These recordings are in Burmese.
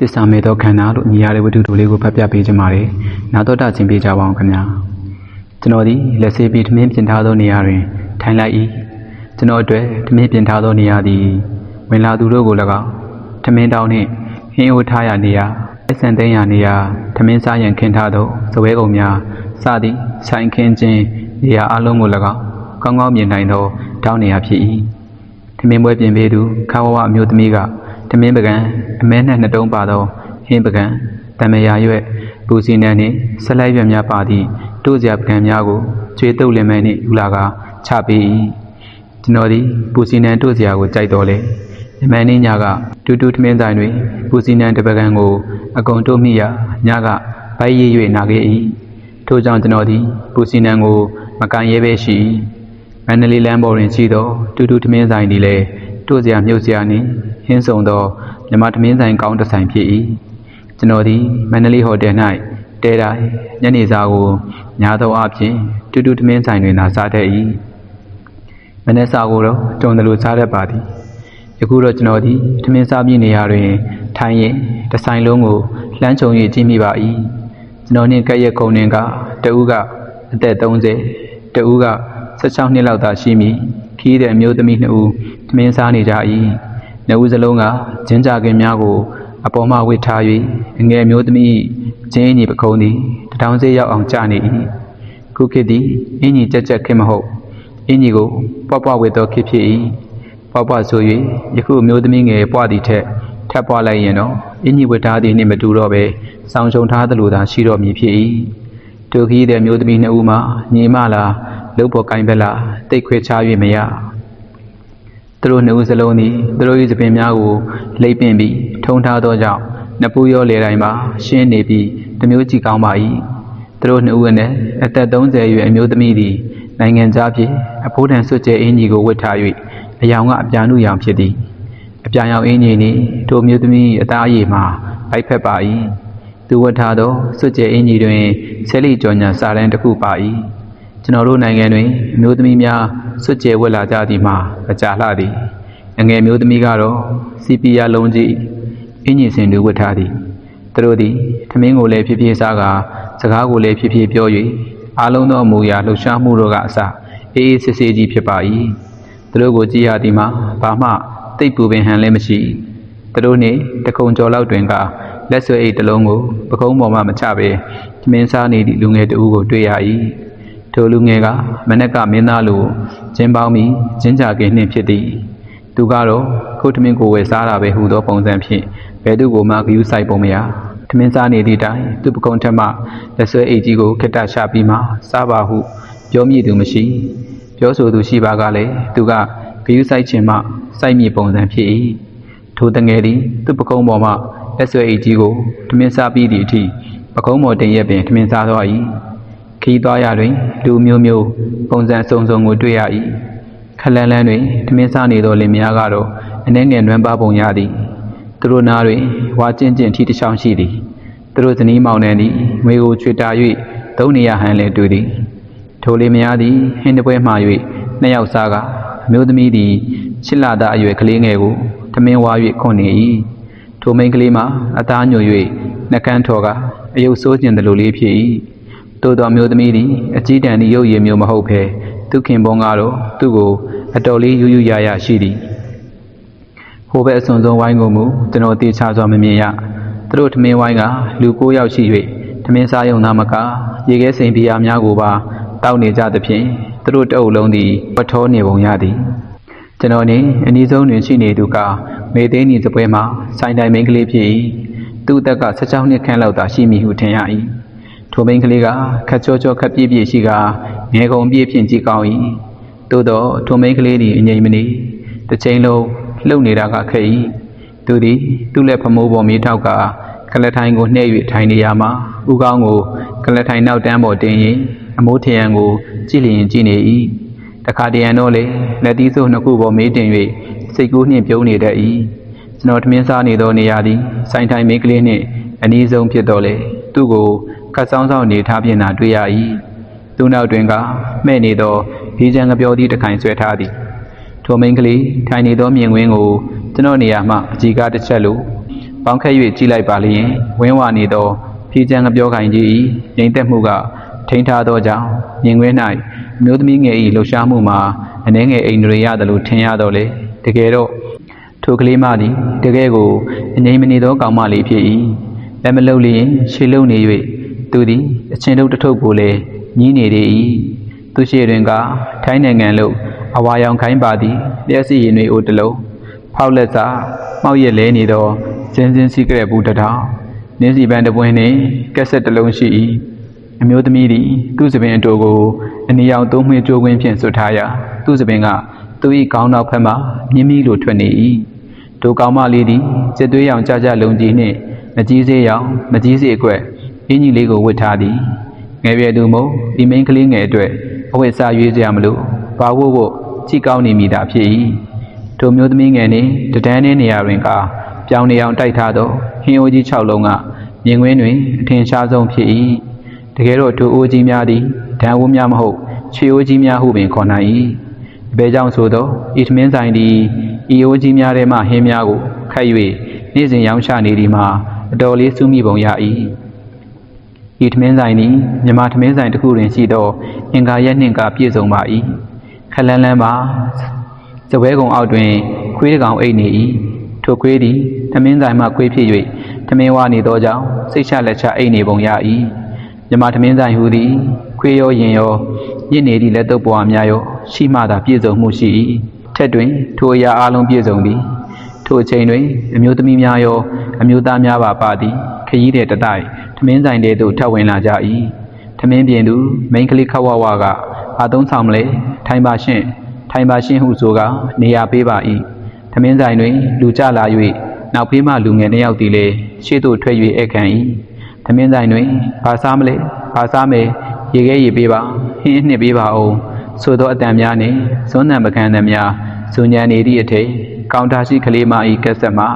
တစ္ဆာမေသောခန္ဓာလို့ညီရတဲ့ဝတ္ထုတို့လေးကိုဖတ်ပြပေးကြပါမယ်။နာတော်တာချင်းပေးကြပါအောင်ခင်ဗျာ။ကျွန်တော်ဒီလက်ဆေးပြီးထမင်းပြင်ထားသောနေရာတွင်ထိုင်လိုက်၏။ကျွန်တော်အတွက်ထမင်းပြင်ထားသောနေရာသည်ဝင်လာသူတို့ကို၎င်းထမင်းတောင်းနှင့်ဟင်းအိုးထားရနေရာအဆန်သိမ်းရနေရာထမင်းစားရန်ခင်းထားသောဇပွဲကုံများစသည့်ဆိုင်ခင်းခြင်းနေရာအလုံးကို၎င်းကောင်းကောင်းမြင်နိုင်သောတောင်းနေရာဖြစ်၏။ထမင်းပွဲပြင်ပေးသူခါဝဝအမျိုးသမီးက ထမင်းပကံအမဲနဲ့နှစ်တုံးပါသောဟင်းပကံတမယာရွက်ပူစီနံနှင့်ဆက်လိုက်ရွက်များပါသည့်တို့စရာပကံများကိုကျွေးတုပ်လင်မဲနှင့်ယူလာကချပေး၏ကျွန်တော်သည်ပူစီနံတို့စရာကိုကြိုက်တော်လေအမဲနှင်းညကတူတူထမင်းဆိုင်တွင်ပူစီနံတစ်ပကံကို အကုန်တို့မိရညကဘိုက်ရည်၍နာခဲ့၏ထို့ကြောင့်ကျွန်တော်သည်ပူစီနံကို မကန်ရဲပဲရှိ၏မန္တလေးလမ်းပေါ်တွင်ရှိသောတူတူထမင်းဆိုင်သည်လည်း တို့စရာမြုပ်စရာနှင့်ဟင်းဆောင်သောမြမထမင်းဆိုင်ကောင်းတစ်ဆိုင်ဖြစ်၏ကျွန်တော်သည်မန္တလေးဟိုတယ်၌တဲတိုင်းညနေစာကိုညာသောအဖြစ်တူတူထမင်းဆိုင်တွင်သာစားတတ်၏မနေ့စာကိုတော့ကြုံတယ်လို့စားတတ်ပါသည်ယခုတော့ကျွန်တော်သည်ထမင်းစားပြည့်နေရာတွင်ထိုင်ရင်တစ်ဆိုင်လုံးကိုလှမ်းခြုံ၍ကြည့်မိပါ၏ကျွန်တော်နှင့်ကဲ့ရဲ့ခုံနှင်ကတဦးကအသက်30တဦးက16နှစ်လောက်သာရှိမိ ခီးတဲ့အမျိုးသမီးနှစ်ဦးသမင်းစားနေကြ၏နှစ်ဦးစလုံးကဂျင်းကြခင်များကို အပေါ်မှဝစ်ထား၍အငယ်မျိုးသမီးဂျင်းအင်းကြီးပခုံးသည်တထောင်စေးရောက်အောင်ကြာနေ၏ခုခေတ်သည်အင်းကြီးကြက်ကြက်ခင်မဟုတ်အင်းကြီးကိုပွားပွားဝစ်သောခေတ်ဖြစ်၏ပွားပွားဆို၍ယခုအမျိုးသမီးငယ်ပွားသည့်ထက်ထပ်ပွားလိုက်ရင်တော့အင်းကြီးဝစ်ထားသည်နှင့်မတူတော့ပဲဆောင်းရှုံထားသလိုသာရှိတော့မည်ဖြစ်၏တို့ခီးတဲ့မျိုးသမီးနှစ်ဦးမှညီမလား လုတ်ပေါ်ကိုင်ဘက်လားတိတ်ခွဲချ၍မရသူတို့နှစ်ဦးစလုံးသည်သူတို့၏သပင်များကိုလိပ်ပင်ပြီးထုံထားသောကြောင့်နပူရောလေတိုင်းမှာရှင်းနေပြီးတမျိုးကြည့်ကောင်းပါ၏သူတို့နှစ်ဦးအနက်အသက်30အရွယ်အမျိုးသမီးသည်နိုင်ငံခြားဖြစ်အဖိုးတန်ဆွတ်ကျဲအင်းကြီးကိုဝတ်ထား၍အယောင်ကအပြာနုရောင်ဖြစ်သည်အပြာရောင်အင်းကြီးနှင့်တို့မျိုးသမီးအသားအရည်မှာဗိုက်ဖက်ပါ၏သူဝတ်ထားသောဆွတ်ကျဲအင်းကြီးတွင်ဆဲလီကြော်ညာစာတန်းတစ်ခုပါ၏ ကျွန်တော်တို့နိုင်ငံတွင်အမျိုးသမီးများဆွတ်ကျဲဝတ်လာကြသည်မှာအကြလှသည်အငယ်မျိုးသမီးကတော့စီပီယာလုံးကြီးအင်းကြီးစင်တွေဝတ်ထားသည်သူတို့သည်ထမင်းကိုလည်းဖြည်းဖြည်းစားကာစကားကိုလည်းဖြည်းဖြည်းပြော၍အားလုံးသောအမူအရာလှုပ်ရှားမှုတို့ကအစအေးအေးဆေးဆေးကြီးဖြစ်ပါ၏သူတို့ကိုကြည့်ရသည်မှာဘာမှတိတ်ပူပင်ဟန်လည်းမရှိသူတို့နှင့်တကုံကျော်လောက်တွင်ကလက်ဆွဲအိတ်တစ်လုံးကိုပကုံးပေါ်မှမချဘဲထမင်းစားနေသည့်လူငယ်တဦးကိုတွေ့ရ၏ ထိုလူငယ်ကမနက်ကမင်းသားလိုကျင်းပေါင်းပြီးကျင်းကြကင်းနှင့်ဖြစ်သည်သူကတော့ခုတ်ထမင်းကိုဝယ်စားတာပဲဟူသောပုံစံဖြင့်ဘယ်သူကိုမှဂယုစိုက်ပုံမရထမင်းစားနေသည့်တိုင်သူပကုံးထက်မှလက်ဆွဲအိတ်ကြီးကိုခက်တချပြီးမှစားပါဟုပြောမိသူမရှိ ပြောဆိုသူရှိပါကလည်းသူကဂယုစိုက်ခြင်းမှစိုက်မိပုံစံဖြစ်၏ထိုတငယ်သည်သူပကုံးပေါ်မှလက်ဆွဲအိတ်ကြီးကိုထမင်းစားပြီးသည့်အထိပကုံးပေါ်တင်ရက်ပင်ထမင်းစားသွား၏ ခီးသွားရတွင်လူမျိုးမျိုးပုံစံအစုံစုံကိုတွေ့ရ၏ခလန်းလန်းတွင်ထမင်းစားနေသောလင်မယားကတော့အနှဲငယ်နွမ်းပါပုံရသည်သူတို့နားတွင်ဝါကျင့်ကျင့်ထီတစ်ချောင်းရှိသည်သူတို့ဇနီးမောင်နှံသည်ငွေကိုချွေတာ၍သုံးနေရဟန်လည်းတွေ့သည်ထိုလင်မယားသည်ဟင်းတပွဲမှ၍နှစ်ယောက်စားကအမျိုးသမီးသည်ချစ်လာသားအရွယ်ကလေးငယ်ကိုထမင်းဝါ၍ခွန်နေ၏ထိုမိန်းကလေးမှာအသားညွ၍နှကန်းထော်ကအယုတ်ဆိုးကျင်တယ်လို့လေးဖြစ်၏ တိုးတော်မျိုးသမီးသည်အကြီးတန်းသည့်ရုပ်ရည်မျိုးမဟုတ်ဘဲသူခင်ပွန်ကတော့သူ့ကိုအတော်လေးယူယူရရရှိသည်ဟိုဘက်အစွန်ဆုံးဝိုင်းကိုမူကျွန်တော်တေချာစွာမမြင်ရသူတို့ထမင်းဝိုင်းကလူ9ယောက်ရှိ၍ထမင်းစားရုံသားမကရေခဲစိန်ပြားများကိုပါတောက်နေကြသဖြင့်သူတို့တအုပ်လုံးသည်ပထောနေပုံရသည်ကျွန်တော်နေအနည်းဆုံးတွင်ရှိနေသူကမေသိန်းဤစပွဲမှာဆိုင်တိုင်မိန်းကလေးဖြစ်၏သူ့အသက်က16နှစ်ခန့်လောက်သာရှိမည်ဟုထင်ရ၏ ထိုမိန်းကလေးကခက်ချောချောခက်ပြည့်ပြည့်ရှိကငယ်ကုန်ပြည့်ဖြင့်ကြည့်ကောင်း၏သို့သောထိုမိန်းကလေးသည်အငြိမ်မနေတစ်ချိန်လုံးလှုပ်နေတာကခက်၏သူသည်သူ့လက်ဖမိုးပေါ်မြေထောက်ကကလထိုင်ကိုနှဲ့၍ထိုင်နေရမှာဥကောင်းကိုကလထိုင်နောက်တန်းပေါ်တင်ရင်အမိုးထရံကိုကြည့်လျင်ကြည့်နေ၏တခါတရံတော့လေလက်သီးစို့နှစ်ခုပေါ်မေးတင်၍စိတ်ကူးနှင့်ပြုံးနေတတ်၏ကျွန်တော်ထမင်းစားနေသောနေရာသည်စိုင်းထိုင်မိန်းကလေးနှင့်အနီးဆုံးဖြစ်တော့လေသူ့ကို ကတ်ဆောင်ဆောင်နေထားပြင်သာတွေ့ရ၏သူနောက်တွင်ကမှဲ့နေသောဘေးချံကပြောသည့်တခိုင်ဆွဲထားသည်ထိုမိန်းကလေးထိုင်နေသောမြင်ကွင်းကိုကျွန်တော်နေရာမှအကြီးကားတစ်ချက်လိုပေါင်းခက်၍ကြည့်လိုက်ပါလျင်ဝင်းဝနေသောဖြီးချမ်းကပြောခိုင်ကြီး၏ငြိမ်သက်မှုကထိန်းထားသောကြောင့်မြင်ကွင်း၌အမျိုးသမီးငယ်၏လှူရှားမှုမှာအနှဲငယ်အိမ်တွေရတယ်လို့ထင်ရတော့လေတကယ်တော့ထိုကလေးမသည်တကယ်ကိုအငြိမ်မနေသောကောင်မလေးဖြစ်၏လက်မလုတ်လျင်ရှေလုံနေ၍ သူသည်အချင်းတို့တစ်ထုပ်ကိုလည်းညီးနေသေး၏သူရှိတွင်ကထိုင်းနိုင်ငံလို့အဝါရောင်ခိုင်းပါသည်လျှက်စီရင်တွေအိုတလုံးဖောက်လက်စာမှောက်ရက်လဲနေသောစင်းစင်းစီကရက်ဘူးတစ်ထောင်နင်းစီပန်းတစ်ပွင့်နှင့်ကက်ဆက်တစ်လုံးရှိ၏အမျိုးသမီးသည်သူ့စပင်အတူကိုအနီရောင်သုံးမှွေးကြိုးကွင်းဖြင့်ဆွတ်ထားရာသူ့စပင်ကသူ၏ကောင်းနောက်ဖက်မှမြင်းမီလိုထွက်နေ၏ဒိုကောင်မလေးသည်စစ်သွေးရောင်ကြကြလုံးကြီးနှင့်မကြီးစေးရောင်မကြီးစေးအကွက် အင်းကြီးလေးကိုဝတ်ထားသည်ငယ်ရွယ်သူမို့ဒီမင်းကလေးငယ်အတွက်အဝတ်စားရွေးစရာမလိုဘာဝတ်ဝတ်ကြည့်ကောင်းနေမိတာဖြစ်၏ထိုမျိုးသမီးငယ်နှင့်တဒန်းနှင်းနေရာတွင်ကပြောင်းနေအောင်တိုက်ထားသောဟင်းအိုးကြီး၆လုံးကမြင်ကွင်းတွင်အထင်ရှားဆုံးဖြစ်၏တကယ်တော့ထိုအိုးကြီးများသည်ဒဏ်ဝန်းများမဟုတ်ခြေအိုးကြီးများဟုပင်ခေါ်နိုင်၏အဘဲကြောင့်ဆိုသောဤသမင်းဆိုင်သည်ဤအိုးကြီးများထဲမှဟင်းများကိုခတ်၍နေ့စဉ်ရောင်းချနေသည်မှာအတော်လေးစူးမိပုံရ၏ ဤသမင်းဆိုင်သည်မြမသမင်းဆိုင်တစ်ခုတွင်ရှိသောအင်္ဂါရက်နှင့်ကပြည့်စုံပါ၏ခလန်းလန်းမှာစပွဲကုံအောက်တွင် ခွေးတစ်ကောင်အိတ်နေ၏ထိုခွေးသည်သမင်းဆိုင်မှခွေးဖြစ်၍သမင်းဝနေသောကြောင့်စိတ်ချလက်ချအိတ်နေပုံရ၏မြမသမင်းဆိုင်ဟူသည်ခွေးရောရင်ရောရင့်နေသည့်လက်တော့ပွားများရောရှိမှသာပြည့်စုံမှုရှိ၏ထက်တွင် ထိုအရာအလုံးပြည့်စုံသည်ထိုအချိန်တွင် အမျိုးသမီးများရော အမျိုးသားများပါပါသည်ခရီးတဲ့တတိုက် ထမင်းဆိုင်တဲ့သို့ထပ်ဝင်လာကြ၏ထမင်းပြင်သူမိန်းကလေးခတ်ဝဝကအာသုံးဆောင်မလဲထိုင်ပါရှင့်ထိုင်ပါရှင့်ဟုဆိုကနေရာပေးပါ၏ထမင်းဆိုင်တွင် လူကြလာ၍နောက်ဖေးမှလူငယ်နှစ်ယောက်သည်လည်းရှေ့သို့ထွက်၍ဧကန်၏ထမင်းဆိုင်တွင်ဘာစားမလဲဘာစားမယ်ရေခဲရေပေးပါဟင်းအနှစ်ပေးပါအောင်ဆိုသောအတန်များနှင့်ဇွန်းနံပကံသံများဇုံညံနေသည့်အထိပ်ကောင်တာရှိကလေးမ၏ကက်ဆက်မှ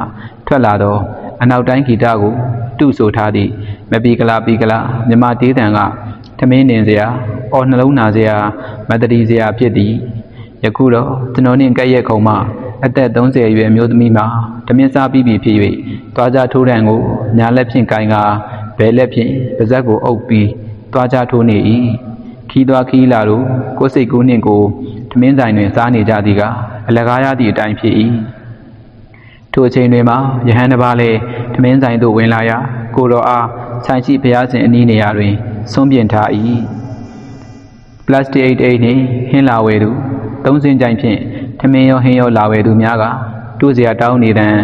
ထွက်လာသော အနောက်တိုင်းဂီတကိုတုဆိုထားသည့်မပီကလာပီကလာမြမတေးတန်ကထမင်းနေစရာအော်နှလုံးနာစရာမတရီစရာဖြစ်သည်ယခုတော့ကျွန်တော်နှင့်ကဲ့ရဲ့ခုံမှအသက်30အရွယ်အမျိုးသမီးမှာဓမင်းစားပြီးပြီဖြစ်၍သွားကြထိုးတံကိုညာလက်ဖြင့်ကင်ကဘဲလက်ဖြင့်ပါဇက်ကိုအုပ်ပြီးသွားကြထိုးနေ၏ခီးသွားခီးလာတို့ကိုယ်စိတ်ကိုနှင့်ကိုဓမင်းဆိုင်တွင်စားနေကြသည်ကအလကားရသည့်အတိုင်းဖြစ်၏ ထိုအချိန်တွင်မှယဟန်တစ်ပါးလည်းဓမင်းဆိုင်သို့ဝင်လာရာကိုတော်အားဆိုင်ရှိဘုရားရှင်အနီးနေရာတွင်ဆုံးပြင်ထား၏ပလတ်စတစ်အိတ်အိတ်နှင့်ဟင်းလာဝဲသူသုံးစင်းကြိုင်ဖြင့်ထမင်းရောဟင်းရောလာဝဲသူများကတို့စရာတောင်းနေတန်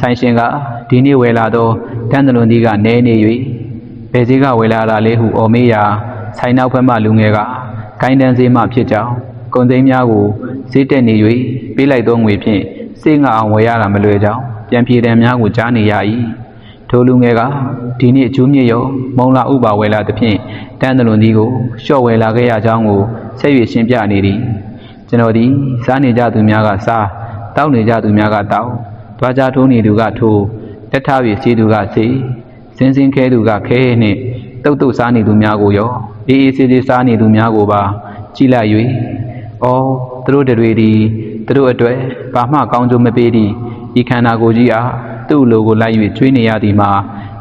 ဆိုင်ရှင်ကဒီနေ့ဝယ်လာသောတန်းတလွန်ဒီကနဲနေ၍ဘယ်စည်းကဝယ်လာတာလဲဟုအော်မေးရာဆိုင်နောက်ဘက်မှလူငယ်ကကိုင်းတန်းစည်းမှဖြစ်ကြောင်းကုန်သိန်းများကိုဈေးတက်နေ၍ပေးလိုက်သောငွေဖြင့် စေးငါအောင်ဝယ်ရတာမလွယ်ကြောင်းပြန်ပြေတံများကိုကြားနေရ၏ထိုလူငယ်ကဒီနေ့အကျိုးမြင့်ရောမုံလာဥပါဝယ်လာသဖြင့်တန်းတလွန်ဒီကိုလျှော့ဝယ်လာခဲ့ရကြောင်းကိုဆက်၍ရှင်းပြနေသည်ကျွန်တော်ဒီစားနေကြသူများကစားတောက်နေကြသူများကတောက်တွားကြထိုးနေသူကထိုးတက်ထားပြီးစီးသူကစီးစင်းစင်းခဲသူကခဲနှင့်တုတ်တုတ်စားနေသူများကိုရောအေးအေးဆေးဆေးစားနေသူများကိုပါကြည့်လိုက်၍အော်သူတို့တွေဒီ သူတို့အတွက်ဘာမှကောင်းကျိုးမပေးသည့်ဤခန္ဓာကိုယ်ကြီးအားသူ့လိုကိုလိုက်၍ကျွေးနေရသည်မှာ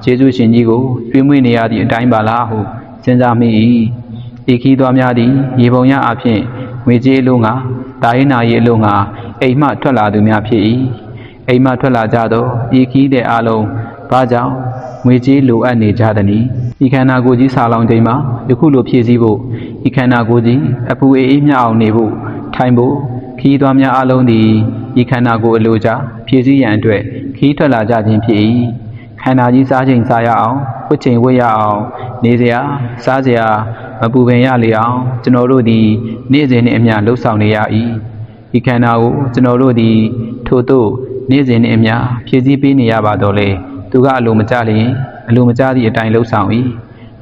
ယေရှုရှင်ကြီးကိုကျွေးမွေးနေရသည့်အတိုင်းပါလားဟုစဉ်းစားမိ၏ဤခီးသွားများသည်ရေပုံရအဖြစ်ငွေကြေးအလုံးကတာရင်နာရီအလုံးကအိမ်မှထွက်လာသူများဖြစ်၏အိမ်မှထွက်လာကြသောဤခီးတဲ့အလုံးဘာကြောင့်ငွေကြေးလိုအပ်နေကြသနည်းဤခန္ဓာကိုယ်ကြီးဆာလောင်ချိန်မှာယခုလိုဖြည့်ဆည်းဖို့ဤခန္ဓာကိုယ်ကြီးအပူအေးအေးမြအောင်နေဖို့ထိုင်ဖို့ ခီးသွားများအလုံးသည်ဤခန္ဓာကိုယ်အလိုကြဖြည့်ဆည်းရန်အတွက်ခီးထွက်လာကြခြင်းဖြစ်၏ခန္ဓာကြီးစားချိန်စားရအောင်ဝတ်ချိန်ဝတ်ရအောင်နေစရာစားစရာမပူပင်ရလေအောင်ကျွန်တော်တို့သည်နေ့စဉ်နှင့်အမျှလှုပ်ဆောင်နေရ၏ဒီခန္ဓာကိုကျွန်တော်တို့သည်ထို့သို့နေ့စဉ်နှင့်အမျှဖြည့်ဆည်းပေးနေရပါတော့လေသူကအလိုမကျလျင်အလိုမကျသည့်အတိုင်းလှုပ်ဆောင်၏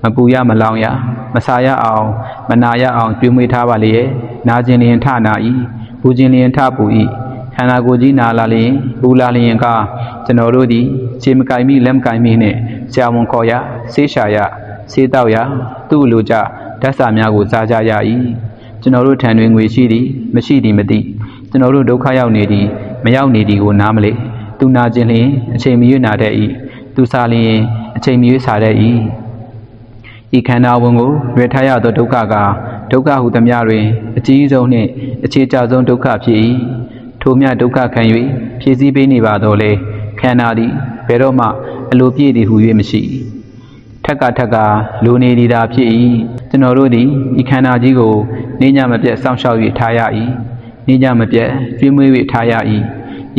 မပူရမလောင်ရမဆာရအောင်မနာရအောင်ကျွေးမွေးထားပါလေရဲ့နာကျင်လျင်ထနာ၏ ပူကျင်လျင်ထပူ၏ခန္ဓာကိုယ်ကြီးနာလာလျင်ပူလာလျင်ကကျွန်တော်တို့သည်ခြေမကင်မိလက်မကင်မိနှင့်ဆရာဝန်ခေါ်ရဆေးရှာရဆေးတောက်ရသူ့လိုကြဓာတ်စာများကိုစားကြရ၏ကျွန်တော်တို့ထံတွင်ငွေရှိသည်မရှိသည်မသိကျွန်တော်တို့ဒုက္ခရောက်နေသည်မရောက်နေသည်ကိုနားမလဲသူနာခြင်းလျင်အချိန်မရွနာတတ်၏သူစားလျင်အချိန်မီစားတတ်၏ဤခန္ဓာဝင်ကိုရွေထားရသောဒုက္ခက ဒုက္ခဟုသမျှတွင်အကြီးဆုံးနှင့်အခြေကျဆုံးဒုက္ခဖြစ်၏ထိုမြဒုက္ခခံ၍ဖြည့်ဆည်းပေးနေပါတော့လေခန္ဓာသည်ဘယ်တော့မှအလိုပြည့်သည်ဟု၍မရှိထက်ကထက်ကလူနေဒီတာဖြစ်၏ကျွန်တော်တို့သည်ဤခန္ဓာကြီးကိုနေညမပြတ်စောင့်ရှောက်၍ထားရ၏နေညမပြတ်ကျွေးမွေး၍ထားရ၏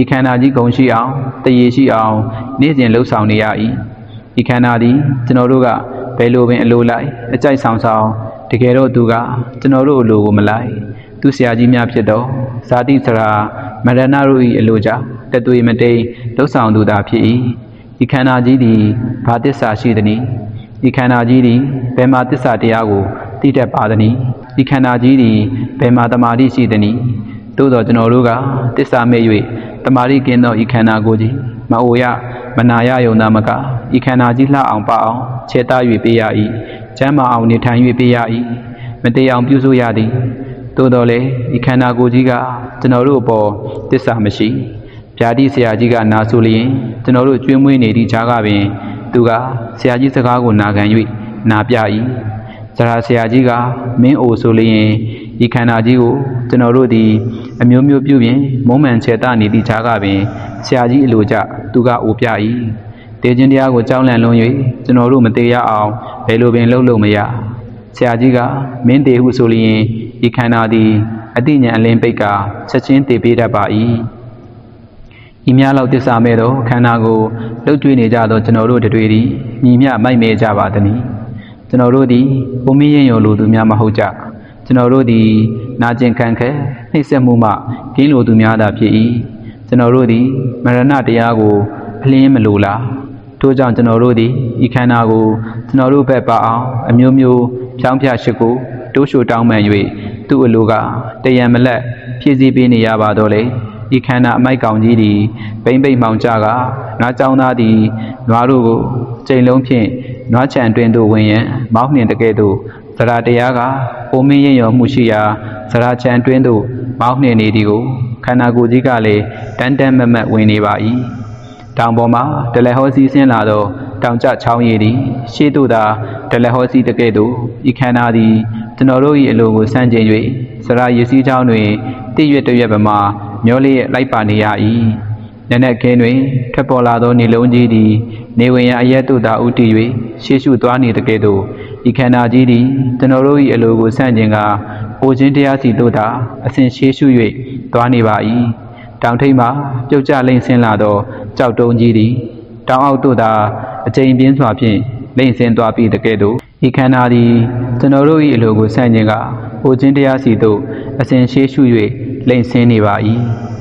ဤခန္ဓာကြီးဂုံရှိအောင်တည်ရရှိအောင်နေ့စဉ်လှုပ်ဆောင်နေရ၏ဤခန္ဓာသည်ကျွန်တော်တို့ကဘယ်လိုပင်အလိုလိုက်အကြိုက်ဆောင်ဆောင် တကယ်တော့သူကကျွန်တော်တို့အလိုကိုမလိုက်သူဆရာကြီးများဖြစ်တော့ဇာတိစရာမရဏတို့၏အလိုကြောင့်တသွေမတိန်လှုပ်ဆောင်သူသာဖြစ်၏ဤခန္ဓာကြီးသည်ဘာတစ္ဆာရှိသနည်းဒီခန္ဓာကြီးသည်ဘယ်မှာတစ္ဆာတရားကိုသိတတ်ပါသနည်းဒီခန္ဓာကြီးသည်ဘယ်မှာတမာတိရှိသနည်းသို့သောကျွန်တော်တို့ကတစ္ဆာမဲ့၍တမာတိကင်းသောဤခန္ဓာကိုယ်ကြီးမအိုရမနာရယုံနာမကဤခန္ဓာကြီးလှအောင်ပအောင်ခြေသား၍ပေးရ၏ ကျမ်းမာအောင်နေထိုင်၍ပေးရ၏မတေအောင်ပြုစုရသည်သို့တော်လည်းဤခန္ဓာကိုယ်ကြီးကကျွန်တော်တို့အပေါ်တစ္ဆာမရှိဗျာတိဆရာကြီးကနာဆိုလျင်ကျွန်တော်တို့ကျွေးမွေးနေသည့်ခြားကပင် သူကဆရာကြီးစကားကိုနာခံ၍နာပြ၏ဇရာဆရာကြီးကမင်းအိုဆိုလျင်ဒီခန္ဓာကြီးကိုကျွန်တော်တို့သည်အမျိုးမျိုးပြုပြင်မုံမှန်ချေတနေသည့်ခြားကပင်ဆရာကြီးအလိုကျသူကအိုပြ၏ တေခြင်းတရားကိုကြောင်းလန့်လွန်း၍ကျွန်တော်တို့မသေးရအောင်ဘယ်လိုပင်လုပ်လို့မရဆရာကြီးကမင်းတေဟုဆိုလျင်ဒီခန္ဓာသည်အတိညာအလင်းပိတ်ကချက်ချင်းတည်ပေးတတ်ပါ၏ဤများလောက်တစ္ဆာမဲ့သောခန္ဓာကိုလှုပ်ကြွေးနေကြသောကျွန်တော်တို့တွေသည်ညီမျှမိုက်မဲကြပါသနည်းကျွန်တော်တို့သည်ဘုံမင်းရင်ရောလိုသူများမဟုတ်ကြကျွန်တော်တို့သည်နာကျင်ခံခဲနှိပ်စက်မှုမှကင်းလိုသူများသာဖြစ်၏ကျွန်တော်တို့သည်မရဏတရားကိုအလင်းမလိုလား ထို့ကြောင့်ကျွန်တော်တို့သည်ဤခန္ဓာကိုကျွန်တော်တို့ဘက်ပါအောင်အမျိုးမျိုးဖြောင်းဖြရှိကိုတိုးရှိုတောင်းပန်၍သူ့အလိုကတယံမလက်ဖြည့်ဆည်းပေးနေရပါတော့လေဤခန္ဓာအမိုက်ကောင်ကြီးသည်ပိမ့်ပိတ်မှောင်ကြကနွားကြောင်းသားသည်နွားတို့ကိုချိန်လုံးဖြင့်နွားချံတွင်သို့ဝင်ရန်မောင်းနှင်တကဲ့သို့သရတရားကပုံမင်းရင်ရောမှုရှိရာသရချံတွင်သို့မောင်းနှင်နေသည်ကိုခန္ဓာကိုယ်ကြီးကလည်းတန်တန်မတ်မတ်ဝင်နေပါ၏ တောင်ပေါ်မှာဒလဟောစီဆင်းလာသောတောင်ကျချောင်းရည်သည်ရှေ့သို့သာဒလဟောစီတကဲ့သို့ဤခန္ဓာသည်ကျွန်တော်တို့၏အလိုကိုစမ်းကျင်၍စရာရည်စည်းချောင်းတွင်တည့်ရွက်တရွက်ပမာမျောလေးလိုက်ပါနေရ၏နက်နက်ခင်းတွင်ထပ်ပေါ်လာသောနေလုံးကြီးသည်နေဝင်ရအရက်တို့သာဥတည်၍ရှေ့ရှုသွားနေတကဲ့သို့ဤခန္ဓာကြီးသည်ကျွန်တော်တို့၏အလိုကိုစန့်ကျင်ကအိုခြင်းတရားစီတို့သာအစဉ်ရှေ့ရှု၍သွားနေပါ၏တောင်ထိပ်မှပြုတ်ကျလိမ့်ဆင်းလာသော ကြောက်တုံးကြီးသည်တောင်အောက်သို့သာအချိန်ပြင်းစွာဖြင့်လိမ့်ဆင်းသွားပြီးတကဲ့သို့ဤခန္ဓာသည်ကျွန်တော်တို့၏အလိုကိုဆန့်ကျင်ကအိုခြင်းတရားစီတို့အစဉ်ရှေ့ရှု၍လိမ့်ဆင်းနေပါ၏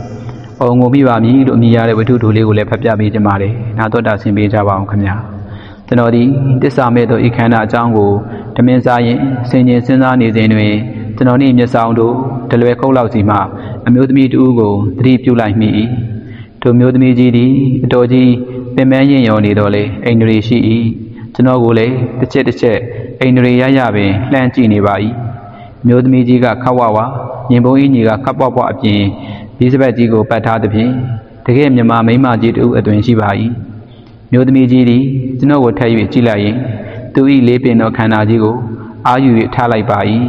။အော်ငိုမိပါမည်လို့အမိရတဲ့ဝတ္ထုတို့လေးကိုလည်းဖတ်ပြပေးကြပါလေ။နာတော့တာဆင်ပေးကြပါအောင်ခင်ဗျာ။ကျွန်တော်ဒီတစ္ဆာမဲ့သောဤခန္ဓာအကြောင်းကိုဓမင်းစားရင်ဆင်ញင်စဉ်းစားနေစဉ်တွင်ကျွန်တော်၏မျက်စောင်းတို့တလွယ်ခုတ်လောက်စီမှအမျိုးသမီးတူကိုသတိပြုလိုက်မိ၏။ ထိုမျိုးသမီးကြီးသည်အတော်ကြီးပင်ပန်းရင်ရောနေတော့လေအိန္ဒြေရှိ၏။ကျွန်တော်ကိုလည်းတစ်ချက်တစ်ချက်အိန္ဒြေရရပင်လှမ်းကြည့်နေပါ၏။မျိုးသမီးကြီးကခတ်ဝဝရင်ဘုံအင်းကြီးကခပ်ပွားပွားအပြင်ဒီစပတ်ကြီးကိုပတ်ထားသဖြင့်တကယ်မြမမိန်းမကြီးတူအတွင်ရှိပါ၏မျိုးသမီးကြီးသည်ကျွန်တော်ကိုထပ်၍ကြည့်လိုက်ရင်သူ၏လေးပင်သောခန္ဓာကြီးကိုအာယူ၍ထားလိုက်ပါ၏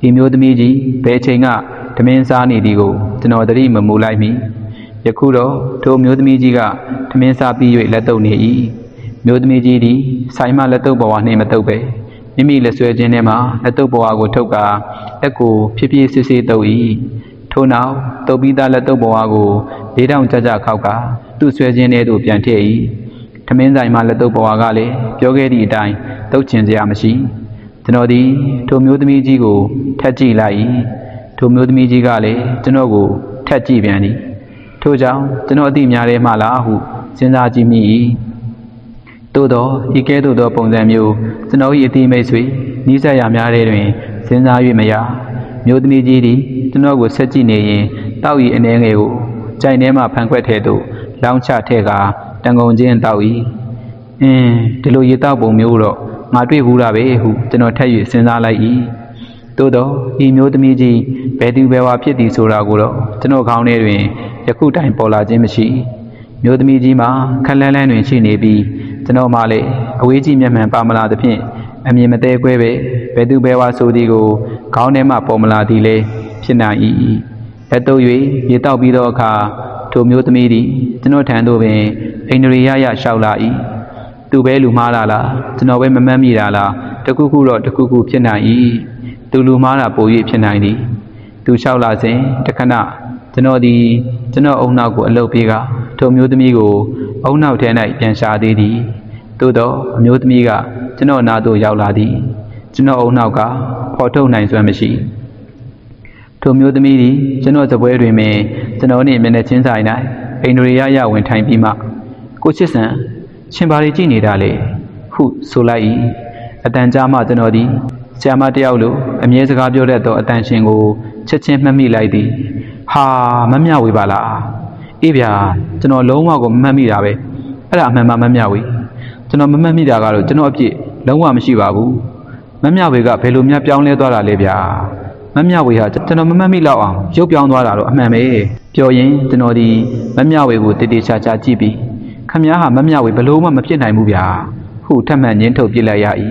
ဒီမျိုးသမီးကြီးဘယ်ချိန်ကဓမင်းစားနေသည်ကိုကျွန်တော်သတိမမူလိုက်မီ ယခုတော့ထိုမျိုးသမီးကြီးကဓမင်းစားပြီး၍လက်တုပ်နေ၏မျိုးသမီးကြီးသည်ဆိုင်မလက်တုပ်ပေါ်ဝနှင့်မတုပ်ပဲမိမိလက်ဆွဲခြင်းထဲမှာလက်တုပ်ပေါ်ဝကိုထုတ်ကာလက်ကိုဖြည်းဖြည်းစစ်စစ်တုပ်၏ထို့နောက်တုပ်ပြီးသားလက်တုပ်ပေါ်ဝကိုလေးတောင်ကြကြခောက်ကသူ့ဆွဲခြင်းထဲသို့ပြန်ထည့်၏ထမင်းဆိုင်မှာလက်တုပ်ပေါ်ဝကလည်းပြောခဲ့သည့်အတိုင်းတုပ်ချင်စရာမရှိကျွန်တော်သည်ထိုမျိုးသမီးကြီးကိုထက်ကြည့်လိုက်၏ထိုမျိုးသမီးကြီးကလည်းကျွန်တော်ကိုထက်ကြည့်ပြန်သည် ထို့ကြောင့်ကျွန်တော်အတိများထဲမှလားဟုစဉ်းစားကြည့်မိ၏သို့သောဤကဲ့သို့သောပုံစံမျိုးကျွန်တော်၏အတိမိတ်ဆွေနီးစပ်ရာများထဲတွင်စဉ်းစား၍မရမျိုးသမီးကြီးသည်ကျွန်တော်ကိုဆက်ကြည့်နေရင်တောက်ဤအနေငယ်ကိုကြိုင်ထဲမှဖန်ခွက်ထဲသို့လောင်းချထဲကတန်ကုန်ချင်းတောက်ဤအင်းဒီလိုရေတောက်ပုံမျိုးတော့ငါတွေ့ဘူးတာပဲဟုကျွန်တော်ထက်၍စဉ်းစားလိုက်၏ သို့တော့ဤမျိုးသမီးကြီးဘယ်သူဘယ်ဝါဖြစ်သည်ဆိုတာကိုတော့ကျွန်တော်ခေါင်းထဲတွင်ယခုတိုင်ပေါ်လာခြင်းမရှိမျိုးသမီးကြီးမှာခက်လန်းလန်းတွင်ရှိနေပြီးကျွန်တော်မှလည်းအဝေးကြီးမျက်မှန်ပါမလာသဖြင့်အမြင်မသေးကွဲပဲဘယ်သူဘယ်ဝါဆိုသည်ကိုခေါင်းထဲမှပေါ်မလာသည်လည်းဖြစ်နိုင်၏လက်တော့၍ရေတောက်ပြီးသောအခါထိုမျိုးသမီးသည်ကျွန်တော်ထံသို့ပင်အိန္ဒြေရရလျှောက်လာ၏သူပဲလူမှားလာလားကျွန်တော်ပဲမမှတ်မိတာလားတခုခုတော့တခုခုဖြစ်နိုင်၏ သူလူမှားတာပို၍ဖြစ်နိုင်သည်သူလျှောက်လာစဉ်တခဏကျွန်တော်ဒီကျွန်တော်အုံနောက်ကိုအလုတ်ပြေးကထိုမျိုးသမီးကိုအုံနောက်ထဲ၌ပြန်ရှာသေးသည်သို့တော့အမျိုးသမီးကကျွန်တော်နာသို့ရောက်လာသည် ကျွန်တော်အုံနောက်ကဖော်ထုတ်နိုင်စွမ်းမရှိထိုမျိုးသမီးသည်ကျွန်တော်စပွဲတွင်ပင်ကျွန်တော်နှင့်မျက်နှာချင်းဆိုင်၌အိန္ဒြေယရဝင်ထိုင်ပြီးမှကိုချစ်စံရှင်ဘာတွေကြည့်နေတာလေဟုဆိုလိုက်၏အတန်ကြားမှကျွန်တော်သည် ဆရာမတစ်ယောက်လိုအမြဲစကားပြောတတ်သောအတန်ရှင်ကိုချက်ချင်းမှတ်မိလိုက်သည်ဟာမမျှဝေပါလားအေးဗျာကျွန်တော်လုံးဝကိုမမှတ်မိတာပဲအဲ့ဒါအမှန်မှမမျှဝေကျွန်တော်မမှတ်မိတာကတော့ကျွန်တော်အပြစ်လုံးဝမရှိပါဘူးမမျှဝေကဘယ်လိုများပြောင်းလဲသွားတာလဲဗျာမမျှဝေဟာကျွန်တော်မမှတ်မိတော့အောင်ရုပ်ပြောင်းသွားတာတော့အမှန်ပဲပြောရင်ကျွန်တော်ဒီမမျှဝေကိုတည်တည်ချာချာကြည့်ပြီးခမည်းဟာမမျှဝေဘလို့မှမဖြစ်နိုင်ဘူးဗျာဟုထပ်မံညင်းထုတ်ပြစ်လိုက်ရ၏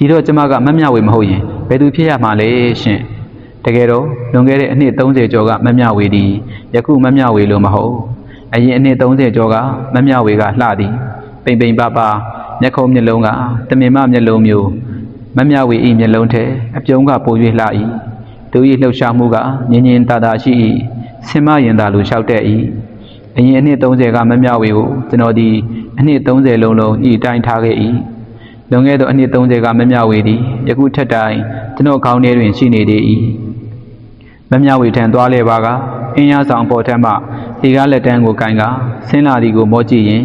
ဒီတော့ကျမကမမျှဝေမဟုတ်ရင်ဘယ်သူဖြစ်ရမှာလဲရှင်တကယ်တော့လွန်ခဲ့တဲ့အနှစ်30ကျော်ကမမျှဝေသည်ယခုမမျှဝေလို့မဟုတ်အရင်အနှစ်30ကျော်ကမမျှဝေကလှသည်ပိန်ပိန်ပါပါမျက်ခုံးမျက်လုံးကတမင်မမျက်လုံးမျိုးမမျှဝေ၏မျက်လုံးထဲအပြုံးကပို၍လှ၏သူ၏လှုပ်ရှားမှုကငြင်းငြင်းတာတာရှိ၏ဆင်မရင်သာလိုလျှောက်တဲ့၏အရင်အနှစ်30ကမမျှဝေကိုကျွန်တော်ဒီအနှစ်30လုံးလုံးဤတိုင်းထားခဲ့၏ လွန်ခဲ့သောအနှစ်30ကမမျှဝေသည်ယခုထက်တိုင်းကျွန်တော်ခေါင်းထဲတွင်ရှိနေသေး၏မမျှဝေထံသွားလဲပါကအင်းရဆောင်ပေါ်ထက်မှဒီကားလက်တန်းကိုကင်ကဆင်းလာသည်ကိုမောကြည့်ရင်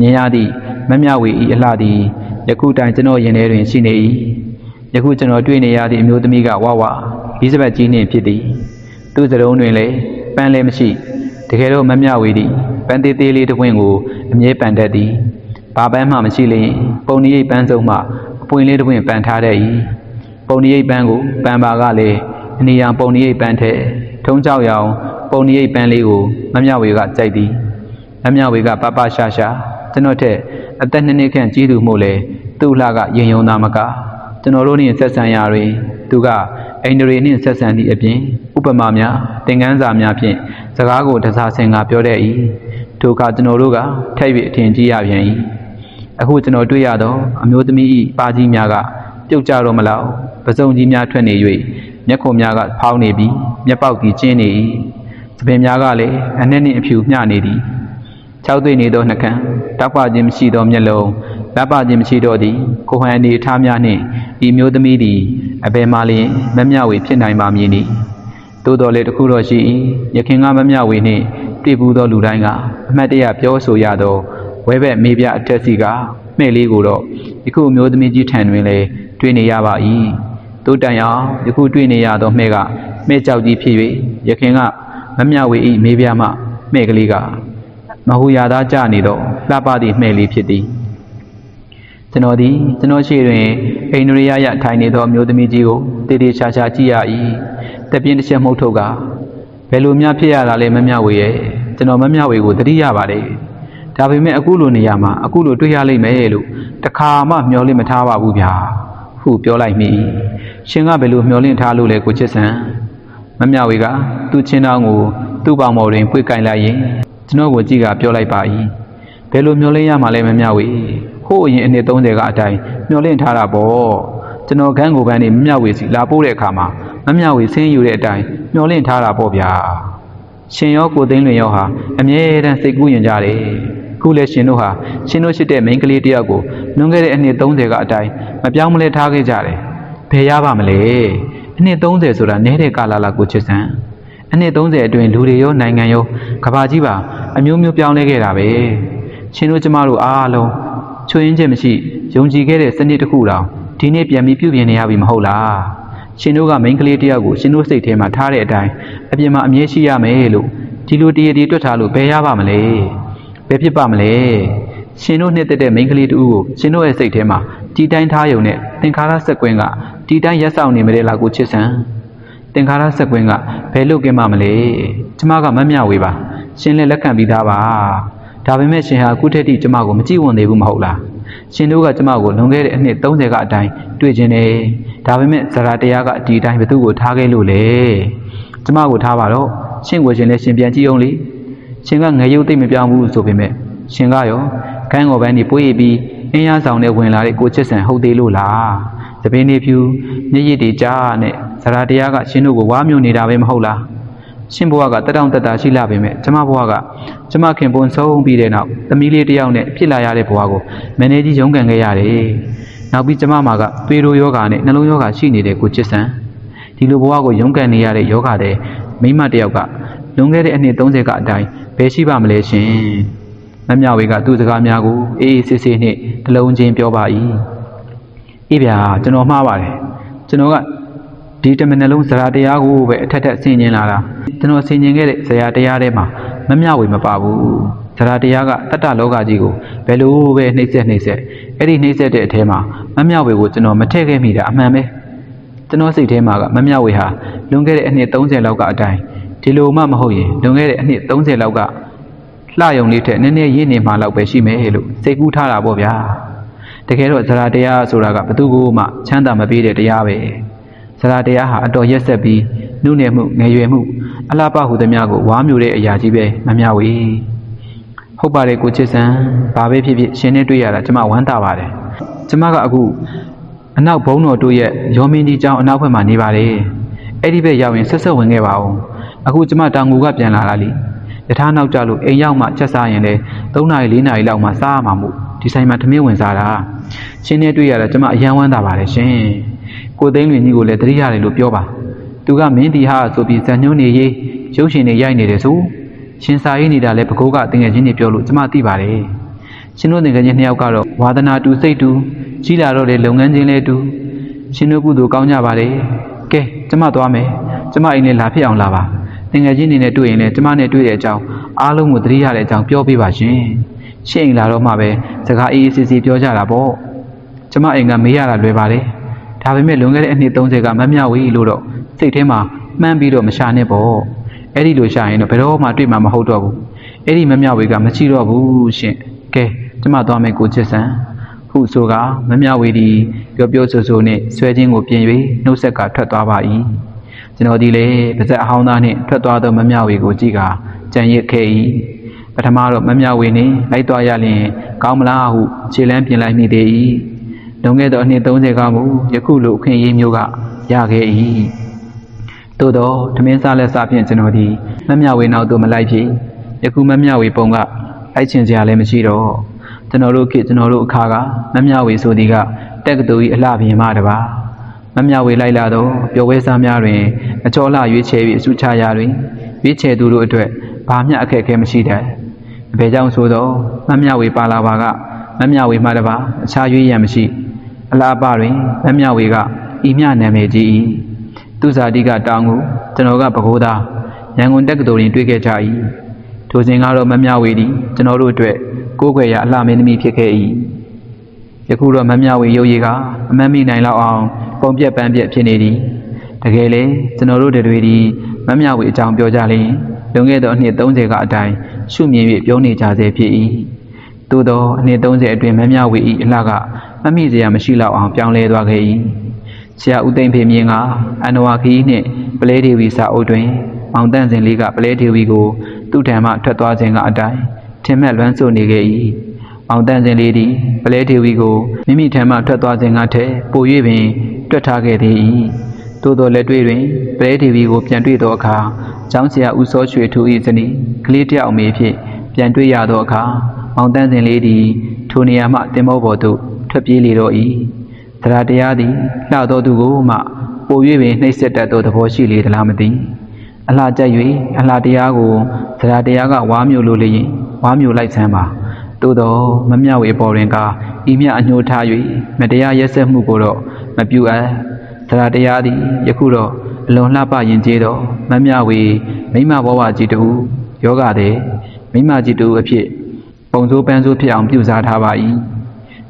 မြင်ရသည့်မမျှဝေ၏အလှသည်ယခုတိုင်ကျွန်တော်ရင်ထဲတွင်ရှိနေ၏ယခုကျွန်တော်တွေ့နေရသည့်အမျိုးသမီးကဝဝဘီစပတ်ကြီးနှင့်ဖြစ်သည်သူ့စရုံးတွင်လည်းပန်းလည်းမရှိတကယ်တော့မမျှဝေသည်ပန်းသေးသေးလေးတစ်ပွင့်ကိုအမြဲပန်တတ်သည် ဘာပန်းမှမရှိလျင်ပုံရိပ်ပန်းစုံမှအပွင့်လေးတစ်ပွင့်ပန်ထားတတ်၏ပုံရိပ်ပန်းကိုပန်ပါကလည်းအနီရောင်ပုံရိပ်ပန်းထဲထုံးကြောက်ရောင်ပုံရိပ်ပန်းလေးကိုမမျှဝေကကြိုက်သည်မမျှဝေကပပရှာရှာကျွန်တော်ထက်အသက်နှစ်နှစ်ခန့်ကြီးသူမို့လေသူ့လှကရင်ယုံသားမကကျွန်တော်တို့နှင့်ဆက်ဆံရာတွင်သူကအိန္ဒြေနှင့်ဆက်ဆံသည့်အပြင်ဥပမာများသင်ခန်းစာများဖြင့်စကားကိုတစားဆင်ကပြောတတ်၏ထိုအခါကျွန်တော်တို့ကထက်၍အထင်ကြီးရပြန်၏ အခုကျွန်တော်တွေ့ရသောအမျိုးသမီး၏ပါကြီးများကပြုတ်ကြတော့မလောက်ပစုံကြီးများထွက်နေ၍မျက်ခုံများကဖောင်းနေပြီးမျက်ပေါက်ကြီးကျင်းနေ၏သပင်များကလည်းအနှဲ့နှင့်အဖြူမျှနေသည်ခြောက်သွေ့နေသောနှကန်းတောက်ပခြင်းမရှိသောမျက်လုံးလက်ပခြင်းမရှိတော့သည်ကိုဟန်အနေထားများနှင့်ဤမျိုးသမီးသည်အဘယ်မှလျင်မမျှဝေဖြစ်နိုင်ပါမည်နီသို့တော်လည်းတခုတော့ရှိ၏ယခင်ကမမျှဝေနှင့်တွေ့ဘူးသောလူတိုင်းကအမှတ်တရပြောဆိုရသော ဝဲဘက်မေးပြအထက်စီကမှဲ့လေးကိုတော့ယခုမျိုးသမီးကြီးထံတွင်လည်းတွေ့နေရပါ၏တိုးတန်အောင်ယခုတွေ့နေရသောမှဲ့ကမှဲ့ကြောက်ကြီးဖြစ်၍ယခင်ကမမျှဝေ၏မေးပြမှမှဲ့ကလေးကမဟူရသားကြနေသောလှပသည့်မှဲ့လေးဖြစ်သည်ကျွန်တော်သည်ကျွန်တော်ရှိတွင်အိန္ဒြေယရထိုင်နေသောအမျိုးသမီးကြီးကိုတည်တည်ချာချာကြည့်ရ၏တပြင်းတစ်ချက်မှုတ်ထုတ်ကဘယ်လိုများဖြစ်ရတာလဲမမျှဝေရဲ့ကျွန်တော်မမျှဝေကိုတတိရပါတယ် ဒါပေမဲ့အခုလိုနေရာမှာအခုလိုတွေ့ရလိမ့်မယ်လို့တခါမှမျှော်လင့်မထားပါဘူးဗျာဟုပြောလိုက်မိရှင်ကဘယ်လိုမျှော်လင့်ထားလို့လဲကိုချစ်ဆန်မမျှဝေကသူ့ချင်းတောင်းကိုသူ့ပေါင်ပေါ်တွင်ပွေကင်လိုက်ရင်ကျွန်တော်ကိုကြည့်ကပြောလိုက်ပါ၏ဘယ်လိုမျှော်လင့်ရမှာလဲမမျှဝေဟိုးအရင်အနှစ်30ကအတိုင်းမျှော်လင့်ထားတာပေါ့ကျွန်တော်ခန်းကိုပန်းနေမမျှဝေစီလာပို့တဲ့အခါမှာမမျှဝေဆင်းယူတဲ့အတိုင်းမျှော်လင့်ထားတာပေါ့ဗျာရှင်ရောကိုသိန်းလွင်ရောဟာအမြဲတမ်းစိတ်ကူးရင်ကြတယ် ခုလဲရှင်တို့ဟာရှင်တို့ရှိတဲ့မိန်းကလေးတယောက်ကိုလွန်ခဲ့တဲ့အနှစ်30ကအတိုင်းမပြောင်းမလဲထားခဲ့ကြတယ်ဘယ်ရပါမလဲအနှစ်30ဆိုတာနဲတဲ့ကာလလာကိုချစ်စံအနှစ်30အတွင်းလူတွေရောနိုင်ငံရောကဘာကြီးပါအမျိုးမျိုးပြောင်းလဲခဲ့တာပဲရှင်တို့ကျမတို့အားလုံးချွေရင်းချက်မရှိယုံကြည်ခဲ့တဲ့စနစ်တစ်ခုတောင်ဒီနေ့ပြန်ပြီးပြုပြင်နေရပြီမဟုတ်လားရှင်တို့ကမိန်းကလေးတယောက်ကိုရှင်တို့စိတ်ထဲမှာထားတဲ့အတိုင်းအပြင်မှာအမြဲရှိရမယ်လို့ဒီလိုတရတီတွက်ထားလို့ဘယ်ရပါမလဲ ဘယ်ဖြစ်ပါမလဲရှင်တို့နှစ်သက်တဲ့မိန်းကလေးတူကိုရှင်တို့ရဲ့စိတ်ထဲမှာတီတိုင်းထားယုံနဲ့သင်္ခါရစက်ကွင်းကတီတိုင်းရက်ဆောင်နေမလဲလားကိုချစ်ဆန်သင်္ခါရစက်ကွင်းကဘယ်လို့ကင်းမမလဲကျမကမမျှဝေပါရှင်လည်းလက်ခံပြီးသားပါဒါပေမဲ့ရှင်ဟာအခုထက်ထိကျမကိုမကြည့်ဝင်သေးဘူးမဟုတ်လားရှင်တို့ကကျမကိုလွန်ခဲ့တဲ့အနှစ်30ကအတိုင်းတွေ့ခြင်းတယ်ဒါပေမဲ့ဇရာတရားကဒီအတိုင်းဘသူ့ကိုထားခဲ့လို့လေကျမကိုထားပါတော့ရှင်ကိုရှင်လည်းရှင်ပြန်ကြည့်အောင်လေ ရှင်ကငရုတ်သိမ့်မပြောင်းဘူးဆိုပေမဲ့ရှင်ကရောကန်းကော်ပန်းဒီပွေးပြီးအင်းရဆောင်နဲ့ဝင်လာတဲ့ကိုချစ်ဆန်ဟုတ်သေးလို့လားတပင်းနေဖြူမျက်ရည်တွေကြားနဲ့ဇရာတရားကရှင်တို့ကိုဝါမျိုးနေတာပဲမဟုတ်လားရှင်ဘဝကတက်တောင့်တက်တာရှိလာပေမဲ့ကျမဘဝကကျမခင်ပွန်းဆုံးပြီးတဲ့နောက်သမီးလေးတစ်ယောက်နဲ့ဖြစ်လာရတဲ့ဘဝကိုမန်နေဂျီရုန်းကန်ခဲ့ရတယ်။နောက်ပြီးကျမမှာကသွေးတိုးယောဂါနဲ့နှလုံးယောဂါရှိနေတဲ့ကိုချစ်ဆန်ဒီလိုဘဝကိုရုန်းကန်နေရတဲ့ယောဂါတဲ့မိန်းမတစ်ယောက်ကလွန်ခဲ့တဲ့အနှစ်30ကအတိုင်း ဘယ်ရှိပါမလဲရှင်။မမြဝေကသူ့စကားများကိုအေးအေးဆေးဆေးနဲ့တလုံးချင်းပြောပါ၏။အေးဗျာကျွန်တော်မှားပါတယ်။ကျွန်တော်ကဒီတမန်နှလုံးဇရာတရားကိုပဲအထက်ထက်ဆင်ញင်လာတာကျွန်တော်ဆင်ញင်ခဲ့တဲ့ဇရာတရားထဲမှာမမျှဝေမပါဘူးဇရာတရားကတတ္တလောကကြီးကိုဘယ်လိုပဲနှိမ့်ဆက်နှိမ့်ဆက်အဲ့ဒီနှိမ့်ဆက်တဲ့အထဲမှာမမျှဝေကိုကျွန်တော်မထည့်ခဲ့မိတာအမှန်ပဲကျွန်တော်စိတ်ထဲမှာကမမျှဝေဟာလွန်ခဲ့တဲ့အနှစ်30လောက်ကအတိုင်း ဒီလိုမှမဟုတ်ရင်လွန်ခဲ့တဲ့အနှစ်30လောက်ကလှယုံလေးထက်နည်းနည်းရင်းနေမှလောက်ပဲရှိမယ်လို့စိတ်ကူးထားတာပေါ့ဗျာတကယ်တော့ဇရာတရားဆိုတာကဘသူကိုမှချမ်းသာမပေးတဲ့တရားပဲစရာတရားဟာအတော်ရက်ဆက်ပြီးနှုနယ်မှုငယ်ရွယ်မှုအလားပဟုသမျှကိုဝါမျိုးတဲ့အရာကြီးပဲမမျှဝေဟုတ်ပါတယ်ကိုချစ်ဆန်ဘာပဲဖြစ်ဖြစ်ရှင်နဲ့တွေ့ရတာကျမဝမ်းသာပါတယ်ကျမကအခုအနောက်ဘုံတော်တို့ရဲ့ရောမင်းကြီးကျောင်းအနောက်ဘက်မှာနေပါတယ်အဲ့ဒီဘက်ရောက်ရင်ဆက်ဆက်ဝင်ခဲ့ပါဦး အခုကျမတောင်ငူကပြန်လာတာလीယထာနောက်ကြလို့အိမ်ရောက်မှချက်စားရင်လည်း3နာရီ4နာရီလောက်မှစားရမှာမို့ဒီဆိုင်မှာထမင်းဝင်စားတာရှင်နဲ့တွေ့ရတာကျမအယံဝမ်းသာပါတယ်ရှင်ကိုသိန်းလွင်ကြီးကိုလည်းတတိရတယ်လို့ပြောပါသူကမင်းတီဟာဆိုပြီးဇန်ညွန်းနေရေးရုပ်ရှင်တွေရိုက်နေတယ်ဆိုရှင်စာရေးနေတာလည်းပကိုးကတင်ငယ်ချင်းတွေပြောလို့ကျမသိပါတယ်ရှင်တို့တင်ငယ်ချင်းနှစ်ယောက်ကတော့ဝါသနာတူစိတ်တူကြီးလာတော့တဲ့လုပ်ငန်းချင်းလေးတူရှင်တို့ကုသိုလ်ကောင်းကြပါလေကဲကျမသွားမယ်ကျမအိမ်နဲ့လာဖြစ်အောင်လာပါ တင်ငယ်ချင်းတွေနဲ့တွေ့ရင်လည်းကျမနဲ့တွေ့တဲ့အကြောင်းအားလုံးကိုတတိရတဲ့အကြောင်းပြောပြပါရှင်ရှင့်အိမ်လာတော့မှပဲစကားအေးအေးဆေးဆေးပြောကြတာပေါ့ကျမအိမ်ကမေးရတာလွယ်ပါလေဒါပေမဲ့လွန်ခဲ့တဲ့အနှစ်30ကမမျှဝေလို့တော့စိတ်ထဲမှာမှန်းပြီးတော့မရှာနဲ့ပေါ့အဲ့ဒီလိုရှာရင်တော့ဘယ်တော့မှတွေ့မှာမဟုတ်တော့ဘူးအဲ့ဒီမမျှဝေကမချီတော့ဘူးရှင်ကဲကျမသွားမယ်ကိုချစ်ဆန်ဟုဆိုကမမျှဝေဒီပြောပြောဆိုဆိုနဲ့ဆွဲခြင်းကိုပြင်၍နှုတ်ဆက်ကထွက်သွားပါ၏ ကျွန်တော်ဒီလေပါဇက်အဟောင်းသားနှင့်ထွက်သွားသောမမျှဝေကိုကြည့်ကကြံရစ်ခဲ့၏ပထမတော့မမျှဝေနှင့်လိုက်သွားရလျင်ကောင်းမလားဟုခြေလမ်းပြင်လိုက်မိသေး၏လွန်ခဲ့သောအနှစ်30ကမူယခုလိုအခွင့်အရေးမျိုးကရခဲ့၏သို့သောထမင်းစားလက်စားဖြင့်ကျွန်တော်ဒီမမျှဝေနောက်သို့မလိုက်ဖြစ်ယခုမမျှဝေပုံကလိုက်ချင်စရာလည်းမရှိတော့ကျွန်တော်တို့ခေတ်ကျွန်တော်တို့အခါကမမျှဝေဆိုသည်ကတက်ကတူကြီးအလှပြင်မှတပါ မမျှဝေလိုက်လာတော့ပျော်ဝဲစားများတွင်အကျော်လှရွေးချယ်ပြီးအစုချရာတွင်ရွေးချယ်သူတို့အတွက်ဘာမျှအခက်အခဲမရှိတဲ့အဘယ်ကြောင့်ဆိုတော့မမျှဝေပါလာပါကမမျှဝေမှတပါအခြားရွေးရန်မရှိအလားပတွင်မမြဝေကဤမြနာမည်ကြီး၏သူဇာတိကတောင်းကိုကျွန်တော်ကပကိုးသားရန်ကုန်တက္ကသိုလ်တွင်တွေ့ခဲ့ကြ၏ထိုစဉ်ကတော့မမြဝေသည်ကျွန်တော်တို့အတွက်ကိုးကွယ်ရာအလှမင်းသမီးဖြစ်ခဲ့၏ယခုတော့မမြဝေရုပ်ရည်ကအမတ်မိနိုင်လောက်အောင် ပုံပြက်ပန်းပြက်ဖြစ်နေသည်တကယ်လေကျွန်တော်တို့တွေဒီမမြဝေအကြောင်းပြောကြလျင်လွန်ခဲ့သောအနှစ်30ကအတိုင်းရှုမြင်၍ပြောနေကြစေဖြစ်၏သို့သောအနှစ်30အတွင်းမမြဝေ၏အလှကမမိစရာမရှိလောက်အောင်ပြောင်းလဲသွားခဲ့၏ဆရာဦးသိန်းဖေမြင့်ကအန်နဝါခီနှင့်ပလဲဒေဝီစာအုပ်တွင်မောင်တန့်စင်လေးကပလဲဒေဝီကိုသူ့ထံမှထွက်သွားခြင်းကအတိုင်းထင်မှတ်လွမ်းဆိုနေခဲ့၏ မောင်တန့်စင်လေးသည်ပလဲဒေဝီကိုမိမိထံမှထွက်သွားခြင်းကထက်ပို၍ပင်တွက်ထားခဲ့သေး၏သို့သောလက်တွေ့တွင်ပလဲဒေဝီကိုပြန်တွေ့သောအခါကျောင်းဆရာဦးစောရွှေထူ၏ဇနီးကလေးတစ်ယောက်အမေဖြင့်ပြန်တွေ့ရသောအခါမောင်တန့်စင်လေးသည်ထိုနေရာမှတင်မောပေါ်သို့ထွက်ပြေးလေတော့၏တရားတရားသည်လှသောသူကိုမှပို၍ပင်နှိပ်စက်တတ်သောသဘောရှိလေသလားမသိအလှကြက်၍အလှတရားကိုတရားတရားကဝါမျိုးလိုလျင်ဝါမျိုးလိုက်ဆန်းပါ သို့သောမမြောက်ဝေပေါ်တွင်ကဤမြအညှိုးထား၍မတရားရက်စက်မှုကိုတော့မပြုအပ်တရားတရားသည်ယခုတော့အလွန်လှပရင်ကျေးသောမမြောက်ဝေမိမဘဝကြီးတူယောဂသည်မိမကြီးတူအဖြစ်ပုံစိုးပန်းစိုးဖြစ်အောင်ပြုစားထားပါ၏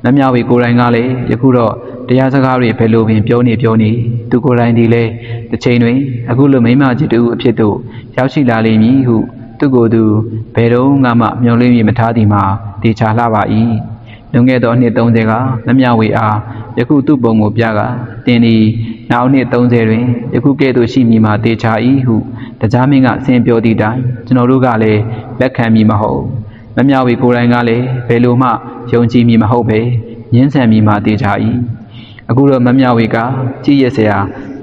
နတ်မြဝေကိုယ်တိုင်ကလည်းယခုတော့တရားစကားတွေဘယ်လိုပင်ပြောနေပြောနေသူကိုယ်တိုင်ဒီလဲတစ်ချိန်တွင် အခုလိုမိမချစ်တူအဖြစ်သို့ရောက်ရှိလာလိမ့်မည်ဟု သူသူကိုယ်သူဘယ်တော့မှမျောလင်းမြမထားသည်မှာတေချာလှပါ၏လွန်ခဲ့သောနှစ်30ကမမြဝေအားယခုသူ့ပုံကိုပြကတင်ဒီနောက်နှစ်30တွင်ယခုကဲ့သို့ရှိမည်မှာတေချာ၏ဟုတရားမင်းကဆင်ပြောသည့်တိုင်ကျွန်တော်တို့ကလည်းလက်ခံမည်မဟုတ်မမြဝေကိုယ်တိုင်ကလည်းဘယ်လိုမှယုံကြည်မည်မဟုတ်ပဲညှင်းဆန်မည်မှာတေချာ၏အခုတော့မမြဝေကကြည်ရစရာ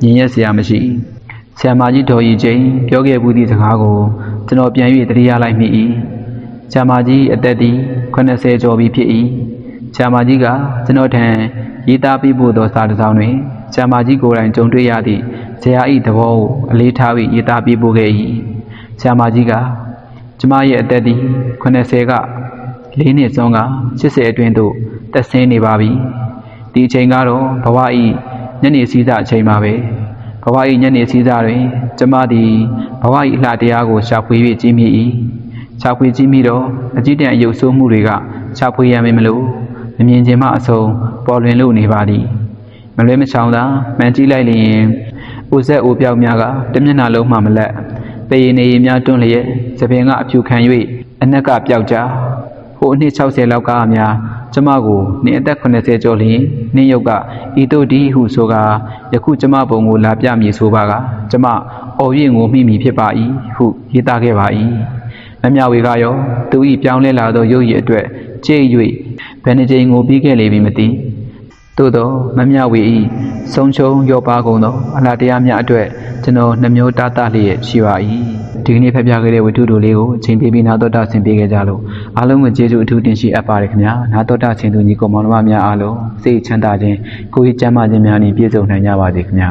ညင်ရစရာမရှိဆရာမကြီးတော်ကြီးချင်းပြောခဲ့ဘူးသည့်စကားကို ကျွန်တော်ပြန်၍တတိယလိုက်မိ၏ဆရာမကြီးအသက်သည်80ကျော်ပြီဖြစ်၏ဆရာမကြီးကကျွန်တော်ထံရေးသားပြဖို့သောစာတစ်စောင်တွင်ဆရာမကြီးကိုယ်တိုင်ကြုံတွေ့ရသည့်ဆရာ၏သဘောကိုအလေးထားပြီးရေးသားပြဖို့ခဲ့၏ဆရာမကြီးကကျမရဲ့အသက်သည်80က၄နှစ်စွန်းက80အတွင်းသို့တက်ဆင်းနေပါပြီဒီအချိန်ကတော့ဘဝ၏ညနေစည်းစာအချိန်ပါပဲ ဘဝ၏ညနေစည်းစာတွင်ကျမသည်ဘဝ၏အလှတရားကိုရှာဖွေ၍ကြီးမြည်၏ရှာဖွေကြီးမြည်တော့အကြည့်တန်အယုတ်ဆိုးမှုတွေကရှာဖွေရမည်မလို့မမြင်ခြင်းမှအဆုံးပေါ်လွင်လို့နေပါသည်မလွဲမချောင်သာမှန်ကြည့်လိုက်လျင်အိုဆက်အိုပြောက်များကတမျက်နှာလုံးမှမလက်ပေရနေရင်များတွန်းလျက်သပင်ကအဖြူခံ၍အနက်ကပျောက်ကြဟိုအနှစ်60လောက်ကများ ကျမကိုနင်းအသက်80ကျော်လျင်နင်းရုပ်ကဤတို့ဒီဟုဆိုကာယခုကျမပုံကိုလာပြမည်ဆိုပါကကျမအော်ရင်ကိုမိမိဖြစ်ပါ၏ဟုရေးသားခဲ့ပါ၏မမြဝေကရောသူ၏ပြောင်းလဲလာသောရုပ်ရည်အတွက်ကြိတ်၍ဘယ်နှကြိမ်ကိုပြီးခဲ့လေပြီမသိသို့သောမမြဝေ၏ဆုံးချုံရောပါကုန်သောအလားတရားများအတွက်ကျွန်တော်နှမျိုးတားတာလျက်ရှိပါ၏ ဒီကနေ့ဖက်ပြခဲ့တဲ့ဝတ္ထုတို့လေးကိုအချိန်ပေးပြီးနာတော်တာဆင်ပေးခဲ့ကြလို့အားလုံးကိုကျေးဇူးအထူးတင်ရှိအပ်ပါတယ်ခင်ဗျာနာတော်တာဆင်သူညီကောင်မောင်နှမများအားလုံးစိတ်ချမ်းသာခြင်းကိုယ်ရေးကျန်းမာခြင်းများနှင့်ပြည့်စုံနိုင်ကြပါစေခင်ဗျာ